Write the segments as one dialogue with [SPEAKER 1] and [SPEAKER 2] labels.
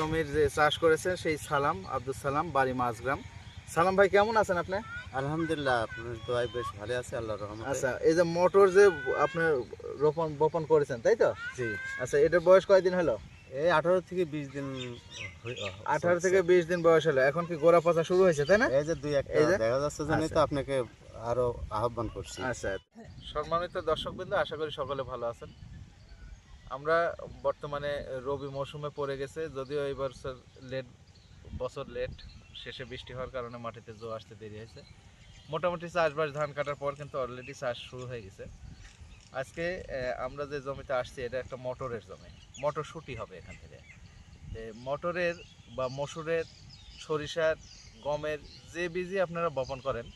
[SPEAKER 1] জমির যে চাষ করেছেন সেই সালাম আব্দুল সালাম বাড়ি মাঝগ্রাম। সালাম ভাই কেমন আছেন আপনি?
[SPEAKER 2] আলহামদুলিল্লাহ আপনার দোয়াই বেশ ভালো আছে আল্লাহর রহমতে।
[SPEAKER 1] আচ্ছা এই যে মোটর যে আপনি রোপণ বপন করেছেন তাই তো?
[SPEAKER 2] জি।
[SPEAKER 1] আচ্ছা এটার বয়স কয়দিন হলো?
[SPEAKER 2] এই আঠারো থেকে বিশ দিন
[SPEAKER 1] আঠারো থেকে বিশ দিন বয়স হলো। এখন কি গোড়া পচা শুরু হয়েছে তাই না?
[SPEAKER 2] এই যে দুই একটা দেখা যাচ্ছে জন্যই তো
[SPEAKER 1] আচ্ছা।
[SPEAKER 2] আপনাকে আরও আহ্বান করছি।
[SPEAKER 1] আচ্ছা। সম্মানিত দর্শকবৃন্দ আশা করি সকলে ভালো আছেন। আমরা বর্তমানে রবি মৌসুমে পড়ে গেছে, যদিও এই বছর লেট বছর লেট, শেষে বৃষ্টি হওয়ার কারণে মাটিতে জো আসতে দেরি হয়েছে। মোটামুটি চাষবাস ধান কাটার পর কিন্তু অলরেডি চাষ শুরু হয়ে গেছে। আজকে আমরা যে জমিতে আসছি, এটা একটা মটরের জমি। মটরশুঁটি হবে এখান থেকে। মটরের বা মসুরের, সরিষার, গমের যে বীজই আপনারা বপন করেন,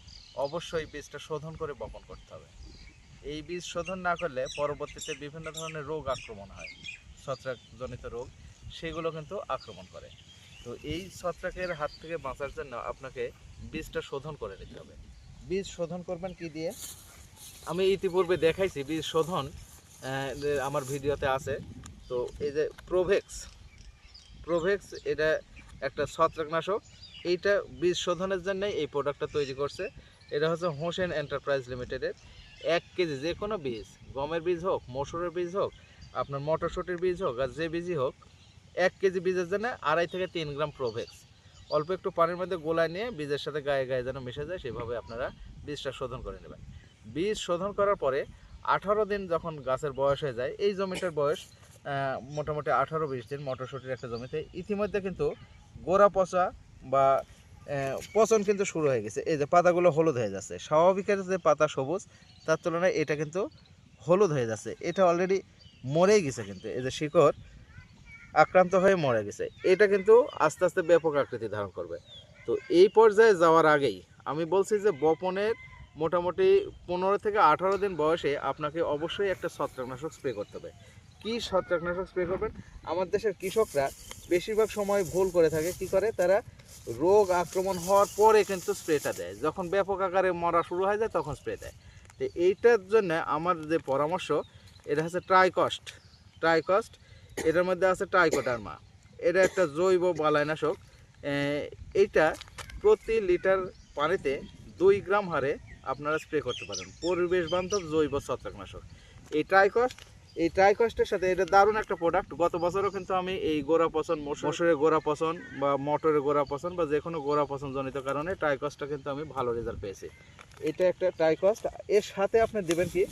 [SPEAKER 1] অবশ্যই বীজটা শোধন করে বপন করতে হবে। এই বীজ শোধন না করলে পরবর্তীতে বিভিন্ন ধরনের রোগ আক্রমণ হয়, ছত্রাকজনিত রোগ, সেগুলো কিন্তু আক্রমণ করে। তো এই ছত্রাকের হাত থেকে বাঁচার জন্য আপনাকে বীজটা শোধন করে নিতে হবে। বীজ শোধন করবেন কি দিয়ে? আমি ইতিপূর্বে দেখাইছি বীজ শোধন আমার ভিডিওতে আছে। তো এই যে প্রোভেক্স প্রোভেক্স এটা একটা ছত্রাকনাশক। এইটা বীজ শোধনের জন্যই এই প্রোডাক্টটা তৈরি করছে। এটা হচ্ছে হোসেন এন্টারপ্রাইজ লিমিটেডের। এক কেজি, যে কোনো বীজ, গমের বীজ হোক, মসুরের বীজ হোক, আপনার মটরশুটির বীজ হোক, আর যে বীজই হোক, এক কেজি বীজের জন্য আড়াই থেকে তিন গ্রাম প্রোভেক্স অল্প একটু পানির মধ্যে গোলায় নিয়ে বীজের সাথে গায়ে গায়ে যেন মিশে যায়, সেভাবে আপনারা বীজটা শোধন করে নেবেন। বীজ শোধন করার পরে আঠারো দিন যখন গাছের বয়স হয়ে যায়, এই জমিটার বয়স মোটামুটি আঠারো বিশ দিন মটরশুটির একটা জমিতে। ইতিমধ্যে কিন্তু গোড়া পচা বা পচন কিন্তু শুরু হয়ে গেছে। এই যে পাতাগুলো হলুদ হয়ে যাচ্ছে। স্বাভাবিকের যে পাতা সবুজ, তার তুলনায় এটা কিন্তু হলুদ হয়ে যাচ্ছে। এটা অলরেডি মরেই গেছে কিন্তু। এই যে শিকড় আক্রান্ত হয়ে মরে গেছে। এটা কিন্তু আস্তে আস্তে ব্যাপক আকৃতি ধারণ করবে। তো এই পর্যায়ে যাওয়ার আগেই আমি বলছি যে বপনের মোটামুটি পনেরো থেকে আঠারো দিন বয়সে আপনাকে অবশ্যই একটা ছত্রাকনাশক স্প্রে করতে হবে। কী ছত্রাকনাশক স্প্রে করবেন? আমার দেশের কৃষকরা বেশিরভাগ সময় ভুল করে থাকে। কি করে? তারা রোগ আক্রমণ হওয়ার পরে কিন্তু স্প্রেটা দেয়। যখন ব্যাপক আকারে মরা শুরু হয়ে যায়, তখন স্প্রে দেয়। তো এইটার জন্য আমার যে পরামর্শ, এটা হচ্ছে ট্রাইকস্ট। ট্রাইকস্ট, এটার মধ্যে আছে ট্রাইকোডার্মা। এটা একটা জৈব বালাইনাশক। এইটা প্রতি লিটার পানিতে দুই গ্রাম হারে আপনারা স্প্রে করতে পারেন। পরিবেশ বান্ধব জৈব ছত্রাকনাশক। এই ট্রাইকস্ট এই ট্রাইকস্টের সাথে এটা দারুণ একটা প্রোডাক্ট গত বছরও কিন্তু আমি এই গোড়া পচন মশুরের গোড়া পচন বা মটরের গোড়া পচন বা যে কোনো গোড়া পচন জনিত কারণে ট্রাইকস্টটা কিন্তু আমি ভালো রেজাল্ট পেয়েছি। এটা একটা ট্রাইকস্ট এর সাথে আপনি দেবেন কি?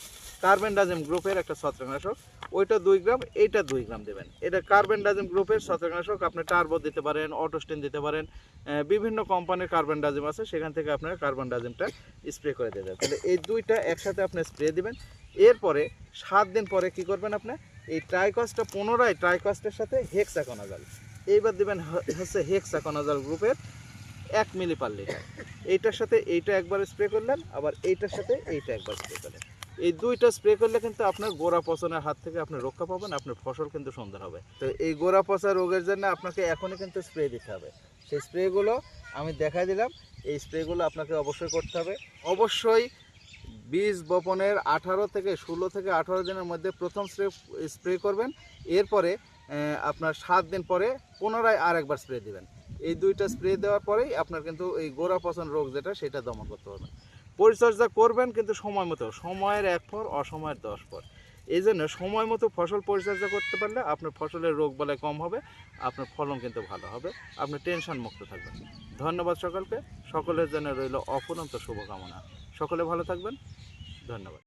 [SPEAKER 1] কার্বেন্ডাজিম গ্রুপের একটা ছত্রাকনাশক। ওইটা দুই গ্রাম, এইটা দুই গ্রাম দেবেন। এটা কার্বেন্ডাজিম গ্রুপের ছত্রাকনাশক, আপনি টার্বো দিতে পারেন অটোস্টিন দিতে পারেন বিভিন্ন কোম্পানির কার্বেন্ডাজিম আছে, সেখান থেকে আপনার কার্বেন্ডাজিমটা স্প্রে করে দেবেন। তাহলে এই দুইটা একসাথে আপনি স্প্রে দিবেন। এরপরে সাত দিন পরে কি করবেন আপনি? এই ট্রাইকসটা পুনরায় ট্রাইকস্টের সাথে হেক্সাকোনাজল এইবার দেবেন হচ্ছে হেক্সাকোনাজল গ্রুপের এক মিলি পার লিটার এইটার সাথে এইটা একবার স্প্রে করলেন, আবার এইটার সাথে এইটা একবার স্প্রে করলেন। এই দুইটা স্প্রে করলে কিন্তু আপনার গোড়া পচনের হাত থেকে আপনি রক্ষা পাবেন, আপনার ফসল কিন্তু সুন্দর হবে। তো এই গোড়া পচা রোগের জন্য আপনাকে এখনই কিন্তু স্প্রে দিতে হবে। সেই স্প্রেগুলো আমি দেখাই দিলাম, এই স্প্রেগুলো আপনাকে অবশ্যই করতে হবে। অবশ্যই বীজ বপনের আঠারো থেকে ষোলো থেকে আঠারো দিনের মধ্যে প্রথম স্প্রে স্প্রে করবেন। এরপরে আপনার সাত দিন পরে পুনরায় আর একবার স্প্রে দিবেন। এই দুইটা স্প্রে দেওয়ার পরেই আপনার কিন্তু এই গোড়া পচন রোগ যেটা, সেটা দমন করতে পারবেন পরিচর্যা করবেন কিন্তু সময় মতো, সময়ের এক পর, অসময়ের দশ পর। এই জন্য সময় মতো ফসল পরিচর্যা করতে পারলে আপনার ফসলের রোগ বলে কম হবে, আপনার ফলন কিন্তু ভালো হবে, আপনি টেনশন মুক্ত থাকবেন। ধন্যবাদ সকলকে, সকলের জন্য রইল অফুরন্ত শুভকামনা। সকলে ভালো থাকবেন, ধন্যবাদ।